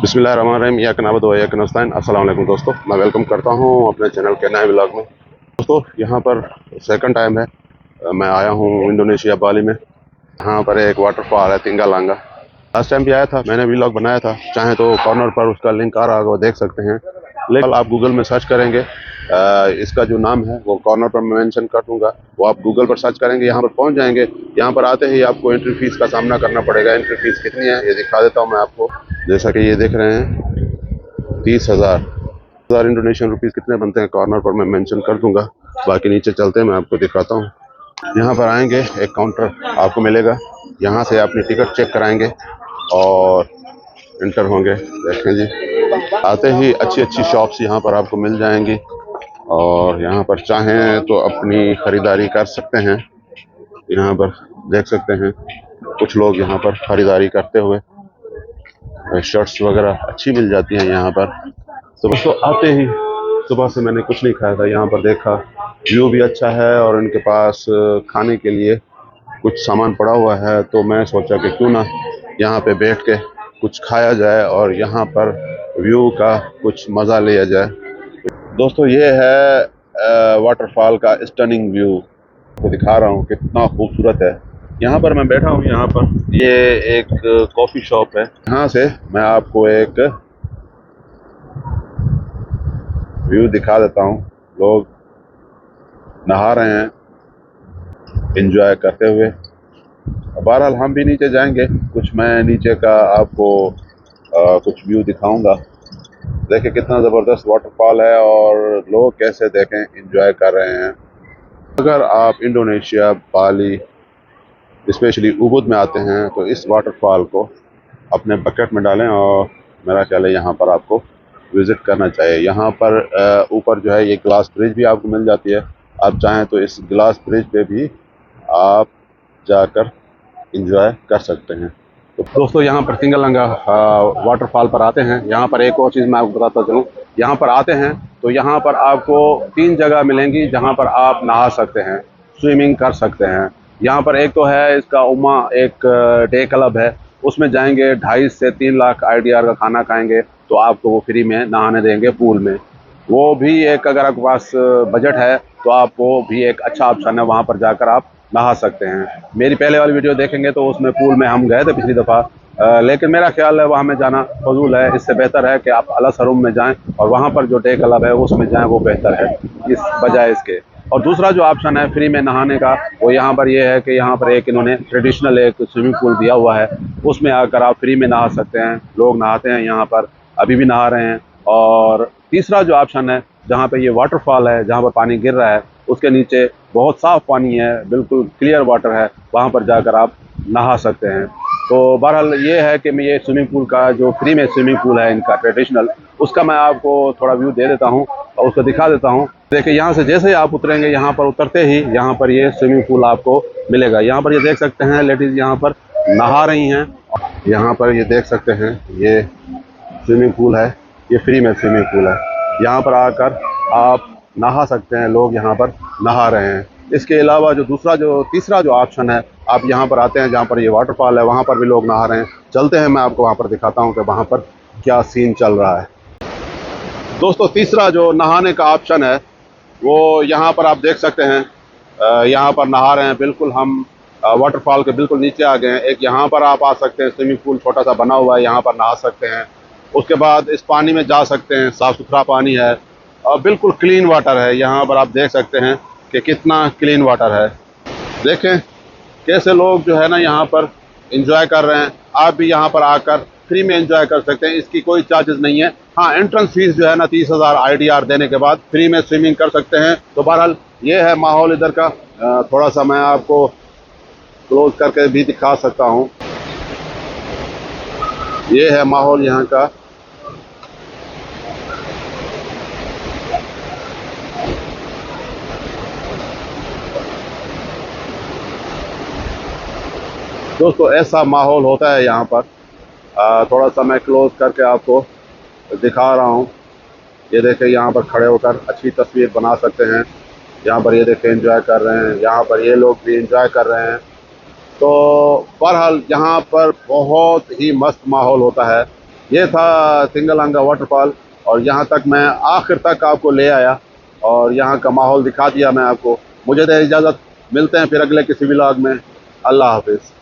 बिस्मिल्लाहिर्रहमानिर्रहीम या कनाबद या कनस्तान असलम दोस्तों, मैं वेलकम करता हूँ अपने चैनल के नए ब्लॉग में। दोस्तों, यहाँ पर सेकंड टाइम है। मैं आया हूँ इंडोनेशिया, बाली में। यहाँ पर एक वाटरफॉल है तिंगा लांगा लास्ट टाइम भी आया था, मैंने ब्लॉग बनाया था। चाहे तो कॉर्नर पर उसका लिंक आ रहा होगा देख सकते हैं। लेकिन आप गूगल में सर्च करेंगे इसका जो नाम है, वो कॉर्नर पर मैं मेंशन कर दूँगा। वो आप गूगल पर सर्च करेंगे, यहाँ पर पहुँच जाएँगे। यहाँ पर आते ही आपको एंट्री फ़ीस का सामना करना पड़ेगा। एंट्री फ़ीस कितनी है, ये दिखा देता हूँ मैं आपको। जैसा कि ये देख रहे हैं, तीस हज़ार। हज़ार इंडोनेशियन रुपीज़ कितने बनते हैं कॉर्नर पर मैं मैंशन कर दूँगा। बाकी नीचे चलते हैं, मैं आपको दिखाता हूँ। यहाँ पर आएँगे, एक काउंटर आपको मिलेगा। यहाँ से अपनी टिकट चेक कराएँगे और इंटर होंगे। देखें जी। आते ही अच्छी अच्छी शॉप्स यहाँ पर आपको मिल जाएँगी। और यहाँ पर चाहें तो अपनी ख़रीदारी कर सकते हैं। यहाँ पर देख सकते हैं, कुछ लोग यहाँ पर ख़रीदारी करते हुए शर्ट्स वगैरह अच्छी मिल जाती हैं यहाँ पर। तो दोस्तों, आते ही सुबह से मैंने कुछ नहीं खाया था, यहाँ पर देखा व्यू भी अच्छा है और इनके पास खाने के लिए कुछ सामान पड़ा हुआ है तो मैं सोचा कि क्यों ना यहाँ पे बैठ के कुछ खाया जाए और यहाँ पर व्यू का कुछ मज़ा लिया जाए। दोस्तों ये है वाटरफॉल का स्टनिंग व्यू आपको दिखा रहा हूँ कितना खूबसूरत है। यहाँ पर मैं बैठा हूँ यहाँ पर। ये एक कॉफ़ी शॉप है। यहाँ से मैं आपको एक व्यू दिखा देता हूँ। लोग नहा रहे हैं एंजॉय करते हुए। बहरहाल हम भी नीचे जाएँगे। कुछ मैं नीचे का आपको अ, कुछ व्यू दिखाऊँगा। देखें कितना ज़बरदस्त वाटरफॉल है और लोग कैसे देखें इंजॉय कर रहे हैं। अगर आप इंडोनेशिया, बाली स्पेशली उबुद में आते हैं तो इस वाटरफॉल को अपने बकेट में डालें और मेरा ख्याल है यहाँ पर आपको विज़िट करना चाहिए। यहाँ पर ऊपर जो है ये ग्लास ब्रिज भी आपको मिल जाती है। आप चाहें तो इस ग्लास ब्रिज पे भी आप जाकर इंजॉय कर सकते हैं। दोस्तों, यहाँ पर सिंगलंगा वाटरफॉल पर आते हैं। यहाँ पर एक और चीज़ मैं आपको बताता चलूँ। यहाँ पर आते हैं तो यहाँ पर आपको तीन जगह मिलेंगी जहाँ पर आप नहा सकते हैं स्विमिंग कर सकते हैं। यहाँ पर एक तो है, इसका उमा एक डे क्लब है। उसमें जाएँगे, ढाई से तीन लाख आईडीआर का खाना खाएँगे तो आपको वो फ्री में नहाने देंगे पूल में। वो भी एक अगर आपके पास बजट है तो आपको भी एक अच्छा ऑप्शन है वहाँ पर जाकर आप नहा सकते हैं। मेरी पहले वाली वीडियो देखेंगे तो उसमें पूल में हम गए थे पिछली दफ़ा। लेकिन मेरा ख्याल है वहाँ में जाना फजूल है। इससे बेहतर है कि आप अला सरूम में जाएँ और वहाँ पर जो डे क्लब है उसमें जाएँ, वो बेहतर है इस बजाय इसके। और दूसरा जो ऑप्शन है फ्री में नहाने का, वो यहाँ पर ये यह है कि यहाँ पर एक इन्होंने ट्रेडिशनल एक स्विमिंग पूल दिया हुआ है। उसमें आकर आप फ्री में नहा सकते हैं। लोग नहाते हैं यहाँ पर, अभी भी नहा रहे हैं। और तीसरा जो ऑप्शन है, जहाँ पे ये वाटरफॉल है, जहाँ पर पानी गिर रहा है, उसके नीचे बहुत साफ़ पानी है, बिल्कुल क्लियर वाटर है, वहाँ पर जाकर आप नहा सकते हैं। तो बहरहाल ये है कि मैं ये स्विमिंग पूल का जो फ्री में स्विमिंग पूल है इनका ट्रेडिशनल उसका मैं आपको थोड़ा व्यू दे देता हूँ और उसको दिखा देता हूँ। देखिए, यहाँ से जैसे ही आप उतरेंगे, यहाँ पर उतरते ही यहाँ पर ये स्विमिंग पूल आपको मिलेगा। यहाँ पर ये देख सकते हैं लेडीज़ यहाँ पर नहा रही हैं। यहाँ पर ये देख सकते हैं, ये स्विमिंग पूल है, ये फ्री में स्विमिंग पूल है। यहाँ पर आकर आप नहा सकते हैं, लोग यहाँ पर नहा रहे हैं। इसके अलावा जो दूसरा जो, तीसरा जो ऑप्शन है, आप यहाँ पर आते हैं जहाँ पर ये वाटरफॉल है, वहाँ पर भी लोग नहा रहे हैं। चलते हैं, मैं आपको वहाँ पर दिखाता हूँ कि वहाँ पर क्या सीन चल रहा है। दोस्तों, तीसरा जो नहाने का ऑप्शन है, वो यहाँ पर आप देख सकते हैं यहाँ पर नहा रहे हैं, बिल्कुल हम वाटरफॉल के बिल्कुल नीचे आ गए हैं। एक यहाँ पर आप आ सकते हैं स्विमिंग पूल छोटा सा बना हुआ है, यहाँ पर नहा सकते हैं। उसके बाद इस पानी में जा सकते हैं, साफ़ सुथरा पानी है। और बिल्कुल क्लीन वाटर है। यहाँ पर आप देख सकते हैं कि कितना क्लीन वाटर है। देखें, कैसे लोग जो है ना यहाँ पर इंजॉय कर रहे हैं। आप भी यहाँ पर आकर फ्री में इंजॉय कर सकते हैं। इसकी कोई चार्जेस नहीं है। हाँ एंट्रेंस फ़ीस जो है ना तीस हज़ार आई देने के बाद फ्री में स्विमिंग कर सकते हैं। तो बहरहाल, ये है माहौल इधर का। थोड़ा सा मैं आपको क्लोज करके भी दिखा सकता हूँ। ये है माहौल यहाँ का। दोस्तों ऐसा माहौल होता है यहाँ पर। आ, थोड़ा सा मैं क्लोज करके आपको दिखा रहा हूँ। ये देखें यहाँ पर खड़े होकर अच्छी तस्वीर बना सकते हैं। यहाँ पर ये देखें एंजॉय कर रहे हैं। यहाँ पर ये लोग भी एंजॉय कर रहे हैं। तो बहरहाल यहाँ पर बहुत ही मस्त माहौल होता है। ये था सिंगल सिंगलांगा वाटरफॉल और यहाँ तक मैं आखिर तक आपको ले आया और यहाँ का माहौल दिखा दिया मैं आपको। मुझे दे इजाज़त। मिलते हैं फिर अगले किसी व्लॉग में। अल्लाह हाफिज़।